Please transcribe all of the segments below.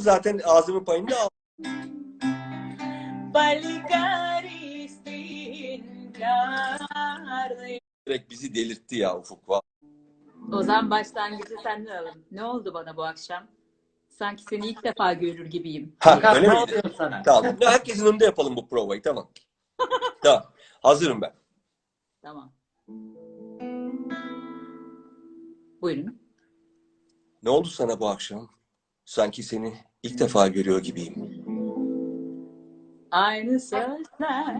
zaten ağzımın payını da. Direkt bizi delirtti ya Ufuk. Vallahi. O zaman başlangıcı senden alalım. Ne oldu bana bu akşam? Sanki seni ilk defa görür gibiyim. Ha, öyle ne oluyor sana? Tamam. Herkesin önünde yapalım bu provayı. Tamam. tamam. Hazırım ben. Tamam. Buyurun. Ne oldu sana bu akşam? Sanki seni ilk defa görüyor gibiyim. Aynı sözler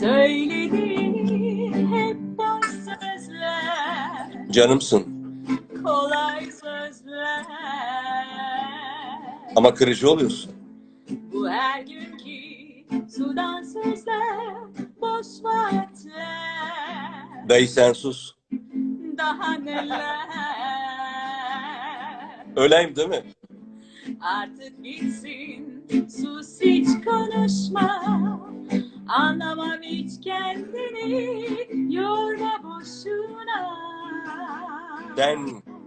söylediğin hep boş sözler. Canımsın. Kolay sözler. Ama kırıcı oluyorsun. Bu her günkü sudan sözler, boş vaatler. Dayı sen sus. Daha neler. Öleyim değil mi? Artık gitsin, sus hiç konuşma. Anlamam hiç kendini, yorma boşuna. Sen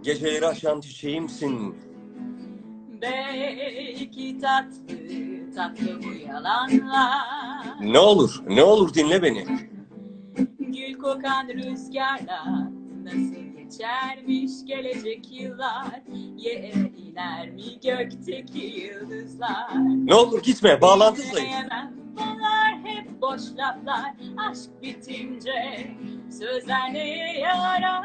geceleri aşan çiçeğimsin. Belki tatlı, tatlı bu yalanlar. Ne olur, ne olur dinle beni. Gül kokan rüzgarla nasıl geçermiş gelecek yıllar Yere iner mi gökteki yıldızlar Ne olur gitme. Söyleyemem, Bunlar hep boş laflar Aşk bitince sözler neye yarar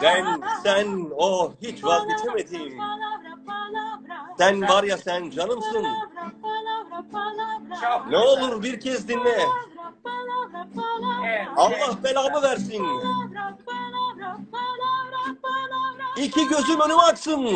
Sen, sen o hiç vazgeçemediğim. Sen var ya sen canımsın. Ne olur bir kez dinle. Palavra, palavra, palavra. Evet. Allah belamı versin. İki gözüm önüme aksın.